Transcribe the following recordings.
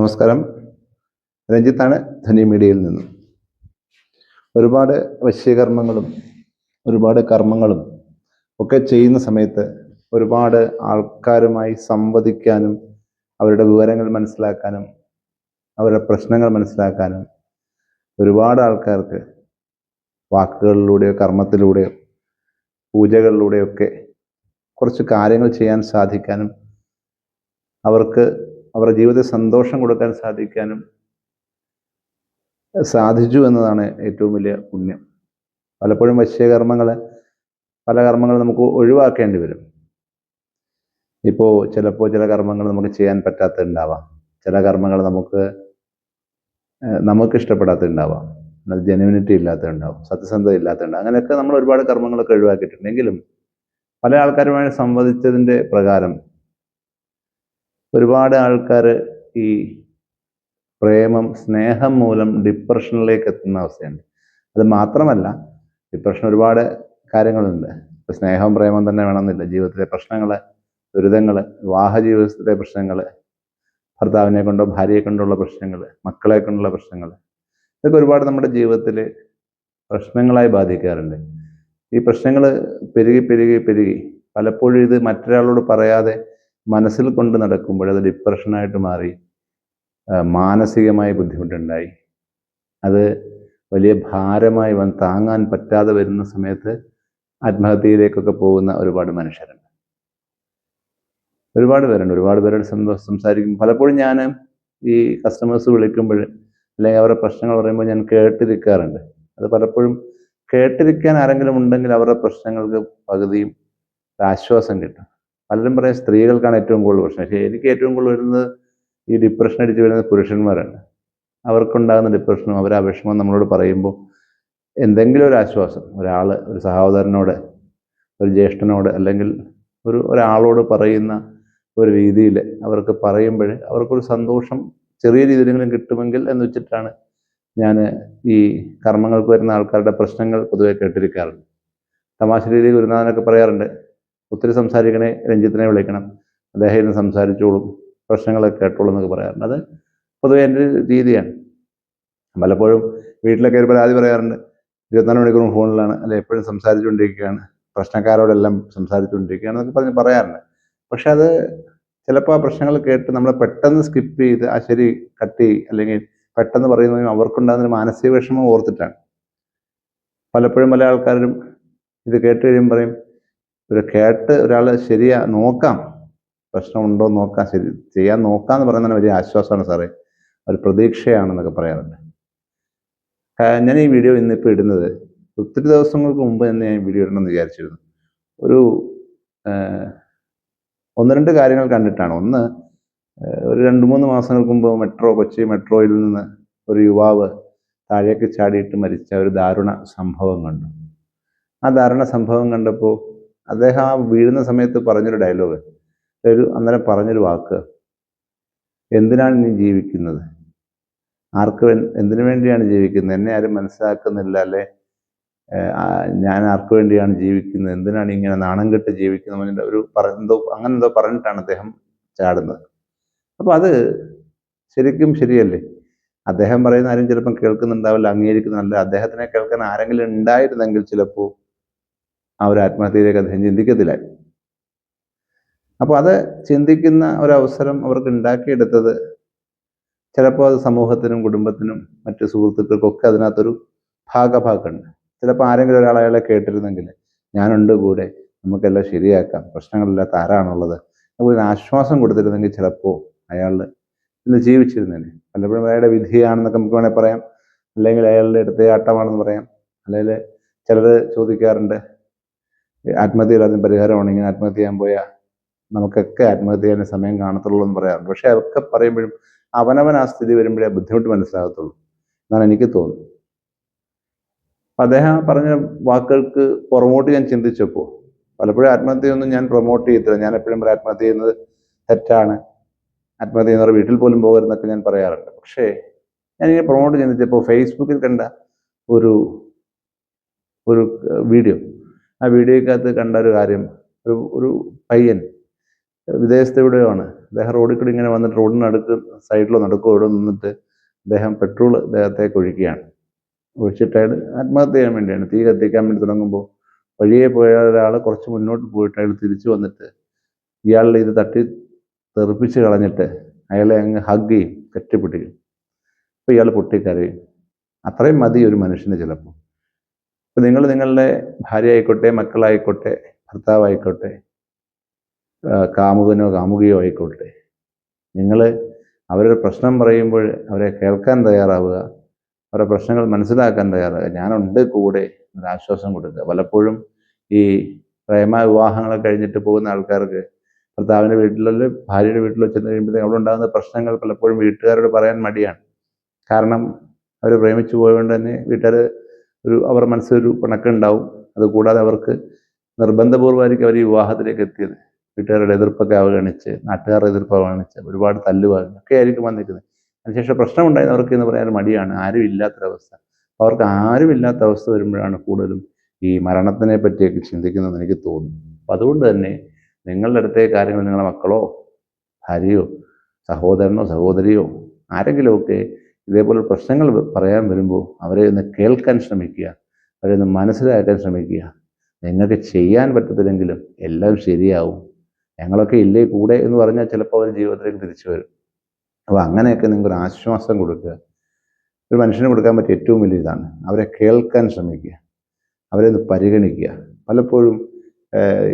നമസ്കാരം. രഞ്ജിത്താണ് ധനി മീഡിയയിൽ നിന്നും. ഒരുപാട് വശ്യകർമ്മങ്ങളും ഒരുപാട് കർമ്മങ്ങളും ഒക്കെ ചെയ്യുന്ന സമയത്ത് ഒരുപാട് ആൾക്കാരുമായി സംവദിക്കാനും അവരുടെ വിവരങ്ങൾ മനസ്സിലാക്കാനും അവരുടെ പ്രശ്നങ്ങൾ മനസ്സിലാക്കാനും ഒരുപാട് ആൾക്കാർക്ക് വാക്കുകളിലൂടെയോ കർമ്മത്തിലൂടെയോ പൂജകളിലൂടെയൊക്കെ കുറച്ച് കാര്യങ്ങൾ ചെയ്യാൻ സാധിക്കാനും അവർക്ക് അവരുടെ ജീവിതത്തിൽ സന്തോഷം കൊടുക്കാൻ സാധിക്കാനും സാധിച്ചു എന്നതാണ് ഏറ്റവും വലിയ പുണ്യം. പലപ്പോഴും വശ്യകർമ്മങ്ങൾ പല കർമ്മങ്ങൾ നമുക്ക് ഒഴിവാക്കേണ്ടി വരും. ഇപ്പോൾ ചിലപ്പോൾ ചില കർമ്മങ്ങൾ നമുക്ക് ചെയ്യാൻ പറ്റാത്തതുണ്ടാവാം. ചില കർമ്മങ്ങൾ നമുക്ക് നമുക്ക് ഇഷ്ടപ്പെടാത്തതുണ്ടാവാം. അത് ജെനുവിനിറ്റി ഇല്ലാത്തതുണ്ടാവും സത്യസന്ധത ഇല്ലാത്തതുണ്ടാവും. അങ്ങനെയൊക്കെ നമ്മൾ ഒരുപാട് കർമ്മങ്ങളൊക്കെ ഒഴിവാക്കിയിട്ടുണ്ടെങ്കിലും പല ആൾക്കാരുമായി സംവദിച്ചതിന്റെ പ്രകാരം ഒരുപാട് ആൾക്കാർ ഈ പ്രേമം സ്നേഹം മൂലം ഡിപ്രഷനിലേക്ക് എത്തുന്ന അവസ്ഥയുണ്ട്. അത് മാത്രമല്ല ഡിപ്രഷൻ ഒരുപാട് കാര്യങ്ങളുണ്ട്. ഇപ്പം സ്നേഹം പ്രേമം തന്നെ വേണമെന്നില്ല. ജീവിതത്തിലെ പ്രശ്നങ്ങൾ ദുരിതങ്ങൾ വിവാഹ ജീവിതത്തിലെ പ്രശ്നങ്ങൾ ഭർത്താവിനെ കൊണ്ടോ ഭാര്യയെ കൊണ്ടുള്ള പ്രശ്നങ്ങൾ മക്കളെ കൊണ്ടുള്ള പ്രശ്നങ്ങൾ ഇതൊക്കെ ഒരുപാട് നമ്മുടെ ജീവിതത്തിൽ പ്രശ്നങ്ങളായി ബാധിക്കാറുണ്ട്. ഈ പ്രശ്നങ്ങൾ പെരുകി പെരുകി പെരുകി. പലപ്പോഴും ഇത് മറ്റൊരാളോട് പറയാതെ മനസ്സിൽ കൊണ്ട് നടക്കുമ്പോൾ അത് ഡിപ്രഷനായിട്ട് മാറി മാനസികമായ ബുദ്ധിമുട്ടുണ്ടായി. അത് വലിയ ഭാരമായി വന്ന് താങ്ങാൻ പറ്റാതെ വരുന്ന സമയത്ത് ആത്മഹത്യയിലേക്കൊക്കെ പോകുന്ന ഒരുപാട് മനുഷ്യരുണ്ട്. ഒരുപാട് പേരുണ്ട്. ഒരുപാട് പേരോട് സംസാരിക്കും പലപ്പോഴും ഞാൻ ഈ കസ്റ്റമേഴ്സ് വിളിക്കുമ്പോൾ അല്ലെങ്കിൽ അവരുടെ പ്രശ്നങ്ങൾ പറയുമ്പോൾ ഞാൻ കേട്ടിരിക്കാറുണ്ട്. അത് പലപ്പോഴും കേട്ടിരിക്കാൻ ആരെങ്കിലും ഉണ്ടെങ്കിൽ അവരുടെ പ്രശ്നങ്ങൾക്ക് പകുതിയും ആശ്വാസം കിട്ടും. പലരും പറയും സ്ത്രീകൾക്കാണ് ഏറ്റവും കൂടുതൽ പ്രശ്നം. പക്ഷേ എനിക്ക് ഏറ്റവും കൂടുതൽ വരുന്നത് ഈ ഡിപ്രഷൻ അടിച്ച് വരുന്നത് പുരുഷന്മാരാണ്. അവർക്കുണ്ടാകുന്ന ഡിപ്രഷനും അവരെ ആ വിഷമം നമ്മളോട് പറയുമ്പോൾ എന്തെങ്കിലും ഒരു ആശ്വാസം ഒരാൾ ഒരു സഹോദരനോട് ഒരു ജ്യേഷ്ഠനോട് അല്ലെങ്കിൽ ഒരു ഒരാളോട് പറയുന്ന ഒരു രീതിയിൽ അവർക്ക് പറയുമ്പോൾ അവർക്കൊരു സന്തോഷം ചെറിയ രീതിയിലെങ്കിലും കിട്ടുമെങ്കിൽ എന്ന് വെച്ചിട്ടാണ് ഞാൻ ഈ കർമ്മങ്ങൾക്ക് വരുന്ന ആൾക്കാരുടെ പ്രശ്നങ്ങൾ പൊതുവെ കേട്ടിരിക്കാറുണ്ട്. തമാശ രീതിയിൽ ഗുരുനാഥനൊക്കെ പറയാറുണ്ട് ഒത്തിരി സംസാരിക്കണേ രഞ്ജിത്തിനെ വിളിക്കണം. അദ്ദേഹം ഇരുന്ന് സംസാരിച്ചോളും പ്രശ്നങ്ങളൊക്കെ കേട്ടോളും എന്നൊക്കെ പറയാറുണ്ട്. അത് പൊതുവെ എന്റെ രീതിയാണ്. പലപ്പോഴും വീട്ടിലൊക്കെ ഒരു പരാതി പറയാറുണ്ട്. ഇരുപത്തിനാല് മണിക്കൂറും ഫോണിലാണ് അല്ലെ എപ്പോഴും സംസാരിച്ചുകൊണ്ടിരിക്കുകയാണ് പ്രശ്നക്കാരോടെല്ലാം സംസാരിച്ചുകൊണ്ടിരിക്കുകയാണ് എന്നൊക്കെ പറഞ്ഞ് പറയാറുണ്ട്. പക്ഷെ അത് ചിലപ്പോൾ ആ പ്രശ്നങ്ങൾ കേട്ട് നമ്മളെ പെട്ടെന്ന് സ്കിപ്പ് ചെയ്ത് ആ ശരി കട്ട് അല്ലെങ്കിൽ പെട്ടെന്ന് പറയുന്നതും അവർക്കുണ്ടാകുന്ന മാനസിക വിഷമം ഓർത്തിട്ടാണ്. പലപ്പോഴും പല ആൾക്കാരും ഇത് കേട്ട് കഴിയുമ്പോൾ പറയും ഒരു കേട്ട് ഒരാൾ ശരിയാ നോക്കാം. പ്രശ്നമുണ്ടോ നോക്കാം. ശരി ചെയ്യാൻ നോക്കാം എന്ന് പറയുന്നതിന് വലിയ ആശ്വാസമാണ് സാറേ. ഒരു പ്രതീക്ഷയാണെന്നൊക്കെ പറയാറുണ്ട്. ഞാൻ ഈ വീഡിയോ ഇന്നിപ്പോൾ ഇടുന്നത് ഒത്തിരി ദിവസങ്ങൾക്ക് മുമ്പ് തന്നെ ഞാൻ വീഡിയോ ഇടണമെന്ന് വിചാരിച്ചിരുന്നു. ഒരു ഒന്ന് രണ്ട് കാര്യങ്ങൾ കണ്ടിട്ടാണ്. ഒന്ന് ഒരു രണ്ട് മൂന്ന് മാസങ്ങൾക്ക് മുമ്പ് മെട്രോ കൊച്ചി മെട്രോയിൽ നിന്ന് ഒരു യുവാവ് താഴേക്ക് ചാടിയിട്ട് മരിച്ച ഒരു ദാരുണ സംഭവം കണ്ടു. ആ ദാരുണ സംഭവം കണ്ടപ്പോൾ അദ്ദേഹം ആ വീഴുന്ന സമയത്ത് പറഞ്ഞൊരു ഡയലോഗ് ഒരു അന്നേരം പറഞ്ഞൊരു വാക്ക്. എന്തിനാണ് നീ ജീവിക്കുന്നത്? ആർക്ക് എന്തിനു വേണ്ടിയാണ് ജീവിക്കുന്നത്? എന്നെ ആരും മനസ്സിലാക്കുന്നില്ല അല്ലെ? ഞാൻ ആർക്ക് വേണ്ടിയാണ് ജീവിക്കുന്നത്? എന്തിനാണ് ഇങ്ങനെ നാണം കെട്ട് ജീവിക്കുന്നത്? ഒരു പറഞ്ഞോ അങ്ങനെ എന്തോ പറഞ്ഞിട്ടാണ് അദ്ദേഹം ചാടുന്നത്. അപ്പോൾ അത് ശരിക്കും ശരിയല്ലേ? അദ്ദേഹം പറയുന്ന ആരും ചിലപ്പം കേൾക്കുന്നുണ്ടാവില്ല അംഗീകരിക്കുന്നില്ല അദ്ദേഹത്തിനെ കേൾക്കാൻ ആരെങ്കിലും ഉണ്ടായിരുന്നെങ്കിൽ ചിലപ്പോൾ ആ ഒരു ആത്മഹത്യയിലേക്ക് അദ്ദേഹം ചിന്തിക്കത്തില്ല. അപ്പോൾ അത് ചിന്തിക്കുന്ന ഒരവസരം അവർക്ക് ഉണ്ടാക്കിയെടുത്തത് ചിലപ്പോൾ അത് സമൂഹത്തിനും കുടുംബത്തിനും മറ്റു സുഹൃത്തുക്കൾക്കൊക്കെ അതിനകത്തൊരു ഭാഗഭാഗമുണ്ട്. ചിലപ്പോൾ ആരെങ്കിലും ഒരാൾ അയാളെ കേട്ടിരുന്നെങ്കിൽ ഞാനുണ്ട് കൂടെ നമുക്കെല്ലാം ശരിയാക്കാം പ്രശ്നങ്ങളില്ലാത്ത ആരാണുള്ളത് അതുപോലെ ആശ്വാസം കൊടുത്തിരുന്നെങ്കിൽ ചിലപ്പോൾ അയാൾ ഇന്ന് ജീവിച്ചിരുന്നേനെ. പലപ്പോഴും അയാളുടെ വിധിയാണെന്നൊക്കെ നമുക്ക് വേണേൽ പറയാം അല്ലെങ്കിൽ അയാളുടെ എടുത്തയാട്ടമാണെന്ന് പറയാം അല്ലെങ്കിൽ ചിലർ ചോദിക്കാറുണ്ട് ആത്മഹത്യയിൽ അതിന് പരിഹാരമാണെങ്കിൽ ആത്മഹത്യ ചെയ്യാൻ പോയാൽ നമുക്കൊക്കെ ആത്മഹത്യ ചെയ്യാൻ സമയം കാണത്തുള്ളൂ എന്ന് പറയാറുണ്ട്. പക്ഷെ അതൊക്കെ പറയുമ്പോഴും അവനവൻ ആ സ്ഥിതി വരുമ്പോഴേ ബുദ്ധിമുട്ട് മനസ്സിലാകത്തുള്ളൂ എന്നാണ് എനിക്ക് തോന്നുന്നത്. അപ്പം അദ്ദേഹം പറഞ്ഞ വാക്കുകൾക്ക് പുറമോട്ട് ഞാൻ ചിന്തിച്ചപ്പോൾ പലപ്പോഴും ആത്മഹത്യയൊന്നും ഞാൻ പ്രൊമോട്ട് ചെയ്യത്തില്ല. ഞാൻ എപ്പോഴും ആത്മഹത്യ ചെയ്യുന്നത് തെറ്റാണ്. ആത്മഹത്യ ചെയ്യുന്നവർ വീട്ടിൽ പോലും പോകരുതെന്നൊക്കെ ഞാൻ പറയാറുണ്ട്. പക്ഷേ ഞാനിങ്ങനെ പ്രൊമോട്ട് ചിന്തിച്ചപ്പോൾ ഫേസ്ബുക്കിൽ കണ്ട ഒരു ഒരു വീഡിയോ ആ വീഡിയോക്കകത്ത് കണ്ട ഒരു കാര്യം. ഒരു ഒരു പയ്യൻ വിദേശത്ത് എവിടെയാണ്. അദ്ദേഹം റോഡിൽ കൂടി ഇങ്ങനെ വന്നിട്ട് റോഡിന് അടുത്ത് സൈഡിലോ നടക്കോ ഇവിടെ നിന്നിട്ട് അദ്ദേഹം പെട്രോൾ അദ്ദേഹത്തേക്ക് ഒഴിക്കുകയാണ്. ഒഴിച്ചിട്ട് ആത്മഹത്യ ചെയ്യാൻ വേണ്ടിയാണ്. തീ കത്തിക്കാൻ വേണ്ടി തുടങ്ങുമ്പോൾ വഴിയെ പോയ ഒരാൾ കുറച്ച് മുന്നോട്ട് പോയിട്ട് അയാൾ തിരിച്ചു വന്നിട്ട് ഇയാളുടെ ഇത് തട്ടി തെറിപ്പിച്ച് കളഞ്ഞിട്ട് അയാളെ അങ്ങ് ഹഗ് ചെയ്യും കെട്ടിപ്പിടിക്കും. അപ്പോൾ ഇയാൾ പൊട്ടിക്കരയും. അത്രയും മതി ഒരു മനുഷ്യന് ചിലപ്പോൾ. ഇപ്പം നിങ്ങൾ നിങ്ങളുടെ ഭാര്യ ആയിക്കോട്ടെ മക്കളായിക്കോട്ടെ ഭർത്താവായിക്കോട്ടെ കാമുകനോ കാമുകിയോ ആയിക്കോട്ടെ നിങ്ങൾ അവരൊരു പ്രശ്നം പറയുമ്പോൾ അവരെ കേൾക്കാൻ തയ്യാറാവുക അവരുടെ പ്രശ്നങ്ങൾ മനസ്സിലാക്കാൻ തയ്യാറാവുക. ഞാനുണ്ട് കൂടെ ആശ്വാസം കൊടുക്കുക. പലപ്പോഴും ഈ പ്രേമ വിവാഹങ്ങളൊക്കെ കഴിഞ്ഞിട്ട് പോകുന്ന ആൾക്കാർക്ക് ഭർത്താവിന്റെ വീട്ടിലോ ഭാര്യയുടെ വീട്ടിലോ ചെന്ന് കഴിയുമ്പോഴത്തേക്കും അവിടെ ഉണ്ടാകുന്ന പ്രശ്നങ്ങൾ പലപ്പോഴും വീട്ടുകാരോട് പറയാൻ മടിയാണ്. കാരണം അവർ പ്രേമിച്ചു പോയതുകൊണ്ട് തന്നെ വീട്ടുകാർ ഒരു അവർ മനസ്സിലൊരു പിണക്കുണ്ടാവും അതുകൂടാതെ അവർക്ക് നിർബന്ധപൂർവമായിരിക്കും അവർ ഈ വിവാഹത്തിലേക്ക് എത്തിയത്. വീട്ടുകാരുടെ എതിർപ്പൊക്കെ അവഗണിച്ച് നാട്ടുകാരുടെ എതിർപ്പ് അവഗണിച്ച് ഒരുപാട് തല്ലുവാകും ഒക്കെ ആയിരിക്കും വന്നിരിക്കുന്നത്. അതിനുശേഷം പ്രശ്നമുണ്ടായത് അവർക്ക് എന്ന് പറയാൻ മടിയാണ്. ആരും ഇല്ലാത്തൊരവസ്ഥ. അവർക്ക് ആരും ഇല്ലാത്ത അവസ്ഥ വരുമ്പോഴാണ് കൂടുതലും ഈ മരണത്തിനെ പറ്റിയൊക്കെ ചിന്തിക്കുന്നതെന്ന് എനിക്ക് തോന്നുന്നു അപ്പം അതുകൊണ്ട് തന്നെ നിങ്ങളുടെ അടുത്തേ കാര്യങ്ങൾ നിങ്ങളുടെ മക്കളോ ഭാര്യയോ സഹോദരനോ സഹോദരിയോ ആരെങ്കിലുമൊക്കെ ഇതേപോലെ പ്രശ്നങ്ങൾ പറയാൻ വരുമ്പോൾ അവരെ ഒന്ന് കേൾക്കാൻ ശ്രമിക്കുക അവരെ ഒന്ന് മനസ്സിലാക്കാൻ ശ്രമിക്കുക. നിങ്ങൾക്ക് ചെയ്യാൻ പറ്റത്തില്ലെങ്കിലും എല്ലാം ശരിയാവും. ഞങ്ങളൊക്കെ ഇല്ലേ കൂടെ എന്ന് പറഞ്ഞാൽ ചിലപ്പോൾ അവർ ജീവിതത്തിലേക്ക് തിരിച്ചു വരും. അപ്പോൾ അങ്ങനെയൊക്കെ നിങ്ങൾക്ക് ഒരു ആശ്വാസം കൊടുക്കുക. ഒരു മനുഷ്യന് കൊടുക്കാൻ പറ്റിയ ഏറ്റവും വലിയ ഇതാണ്. അവരെ കേൾക്കാൻ ശ്രമിക്കുക. അവരെ ഒന്ന് പരിഗണിക്കുക. പലപ്പോഴും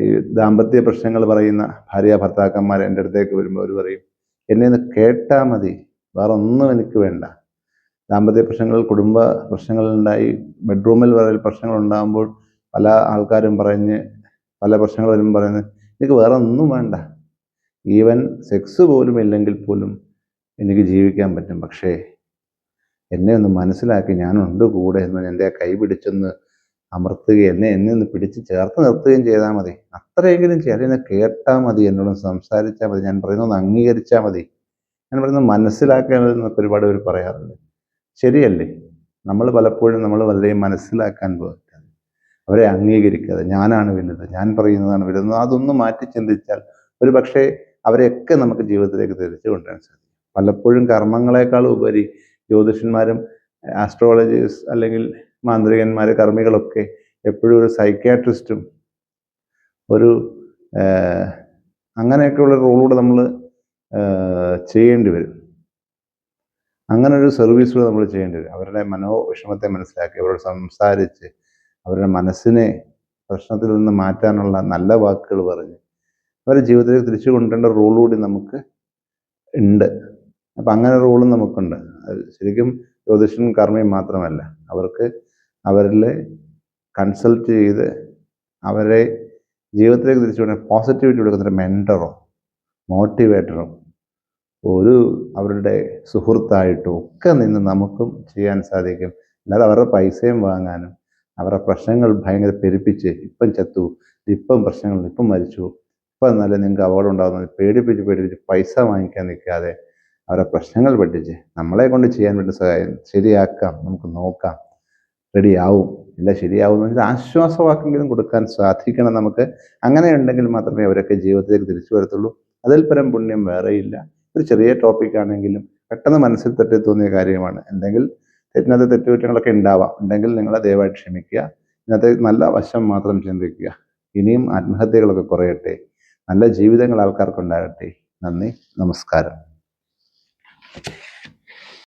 ഈ ദാമ്പത്യ പ്രശ്നങ്ങൾ പറയുന്ന ഭാര്യ ഭർത്താക്കന്മാർ എന്റെ അടുത്തേക്ക് വരുമ്പോൾ അവർ പറയും എന്നെ ഒന്ന് കേട്ടാൽ മതി. വേറെ ഒന്നും എനിക്ക് വേണ്ട. ദാമ്പത്യ പ്രശ്നങ്ങൾ കുടുംബ പ്രശ്നങ്ങൾ ഉണ്ടായി ബെഡ്റൂമിൽ വരെ പ്രശ്നങ്ങൾ ഉണ്ടാകുമ്പോൾ പല ആൾക്കാരും പറഞ്ഞ് പല പ്രശ്നങ്ങൾ വരുമ്പോൾ പറയുന്നത് എനിക്ക് വേറെ ഒന്നും വേണ്ട. ഈവൻ സെക്സ് പോലും ഇല്ലെങ്കിൽ പോലും എനിക്ക് ജീവിക്കാൻ പറ്റും. പക്ഷേ എന്നെ ഒന്ന് മനസ്സിലാക്കി ഞാനുണ്ട് കൂടെ എന്ന് എന്റെ കൈ പിടിച്ചൊന്ന് അമർത്തുകയും എന്നെ എന്നെ ഒന്ന് പിടിച്ച് ചേർത്ത് നിർത്തുകയും ചെയ്താൽ മതി. അത്രയെങ്കിലും ചെയ്യാം. കേട്ടാൽ മതി എന്നോട് സംസാരിച്ചാൽ മതി ഞാൻ പറയുന്നത് അംഗീകരിച്ചാൽ മതി. ഞാൻ പറയുന്നത് എന്നൊക്കെ ഒരുപാട് പേര് പറയാറുണ്ട്. ശരിയല്ലേ? നമ്മൾ പലപ്പോഴും നമ്മൾ വല്ലതും മനസ്സിലാക്കാൻ പോകാതെ അവരെ അംഗീകരിക്കാതെ ഞാനാണ് വലുത് ഞാൻ പറയുന്നതാണ് വലുത്. അതൊന്നും മാറ്റി ചിന്തിച്ചാൽ ഒരു പക്ഷേ അവരെയൊക്കെ നമുക്ക് ജീവിതത്തിലേക്ക് തിരിച്ചു കൊണ്ടുവരാൻ സാധിക്കും. പലപ്പോഴും കർമ്മങ്ങളെക്കാൾ ഉപരി ജ്യോതിഷന്മാരും ആസ്ട്രോളജീസ് അല്ലെങ്കിൽ മാന്ത്രികന്മാർ കർമ്മികളൊക്കെ എപ്പോഴും ഒരു സൈക്യാട്രിസ്റ്റും ഒരു അങ്ങനെയൊക്കെയുള്ള റോളൂടെ നമ്മൾ ചെയ്യേണ്ടി വരും. അങ്ങനെ ഒരു സർവീസുകൾ നമ്മൾ ചെയ്യേണ്ടി വരും. അവരുടെ മനോവിഷമത്തെ മനസ്സിലാക്കി അവരോട് സംസാരിച്ച് അവരുടെ മനസ്സിനെ പ്രശ്നത്തിൽ നിന്ന് മാറ്റാനുള്ള നല്ല വാക്കുകൾ പറഞ്ഞ് അവരുടെ ജീവിതത്തിലേക്ക് തിരിച്ചു കൊണ്ടുവരേണ്ട റോൾ കൂടി നമുക്ക് ഉണ്ട്. അപ്പം അങ്ങനെ റോളും നമുക്കുണ്ട്. ശരിക്കും ജ്യോതിഷനും കർമ്മയും മാത്രമല്ല. അവർക്ക് അവരിൽ കൺസൾട്ട് ചെയ്ത് അവരെ ജീവിതത്തിലേക്ക് തിരിച്ചു കൊണ്ടുവരാൻ പോസിറ്റിവിറ്റി കൊടുക്കുന്നൊരു മെന്ററോ മോട്ടിവേറ്ററോ ഒരു അവരുടെ സുഹൃത്തായിട്ടും ഒക്കെ നിന്ന് നമുക്കും ചെയ്യാൻ സാധിക്കും. അല്ലാതെ അവരുടെ പൈസയും വാങ്ങാനും അവരുടെ പ്രശ്നങ്ങൾ ഭയങ്കര പെരുപ്പിച്ച് ഇപ്പം ചത്തു ഇപ്പം പ്രശ്നങ്ങൾ ഇപ്പം മരിച്ചു ഇപ്പം നല്ല നിങ്ങൾക്ക് അപകടം ഉണ്ടാകുന്നത് പേടിപ്പിച്ച് പേടിപ്പിച്ച് പൈസ വാങ്ങിക്കാൻ നിൽക്കാതെ അവരുടെ പ്രശ്നങ്ങൾ പഠിച്ച് നമ്മളെ കൊണ്ട് ചെയ്യാൻ വേണ്ടി സഹായം ശരിയാക്കാം നമുക്ക് നോക്കാം റെഡിയാവും ഇല്ല ശരിയാവും എന്ന് വെച്ചാൽ ആശ്വാസവാക്കെങ്കിലും കൊടുക്കാൻ സാധിക്കണം നമുക്ക്. അങ്ങനെ ഉണ്ടെങ്കിൽ മാത്രമേ അവരൊക്കെ ജീവിതത്തിലേക്ക് തിരിച്ചു വരത്തുള്ളൂ. അതിൽ പരം പുണ്യം വേറെയില്ല. ഒരു ചെറിയ ടോപ്പിക് ആണെങ്കിലും പെട്ടെന്ന് മനസ്സിൽ തെറ്റി തോന്നിയ കാര്യമാണ്. എന്തെങ്കിൽ തെറ്റിനകത്ത് തെറ്റുകുറ്റങ്ങളൊക്കെ ഉണ്ടാവാം. ഉണ്ടെങ്കിൽ നിങ്ങളെ ദയവായിട്ട് ക്ഷമിക്കുക. ഇന്നത്തെ നല്ല വശം മാത്രം ചിന്തിക്കുക. ഇനിയും ആത്മഹത്യകളൊക്കെ കുറയട്ടെ. നല്ല ജീവിതങ്ങൾ ആൾക്കാർക്കുണ്ടാകട്ടെ നന്ദി. നമസ്കാരം.